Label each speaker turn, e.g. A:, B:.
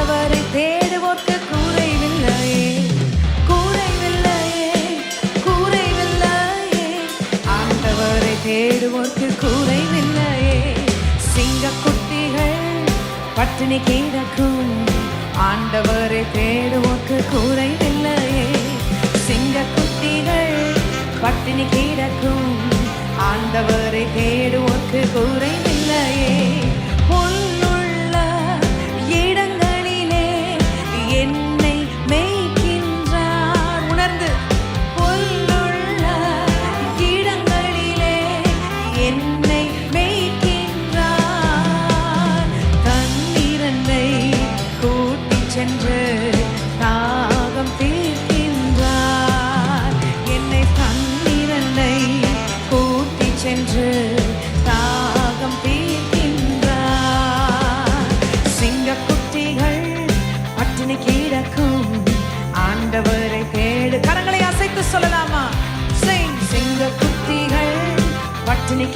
A: ஆண்டவரை தேடுவோர்க்கு கூறைவில்லையே கூறைவில்லையே கூறைவில்லையே. ஆண்டவரை தேடுவோர்க்கு கூறைவில்லையே. சிங்க குட்டிகள் பட்டினி கிடக்கும் ஆண்டவரை தேடுவோர்க்கு கூறைவில்லையே. சிங்க குட்டிகள் பட்டினி கிடக்கும் ஆண்டவரை தேடுவோம் சோதனை கிடக்கும் ஆண்டவரை தேடு. கரங்களை அசைத்து சொல்லலாமா? சிங்க குத்திகள் பட்டினி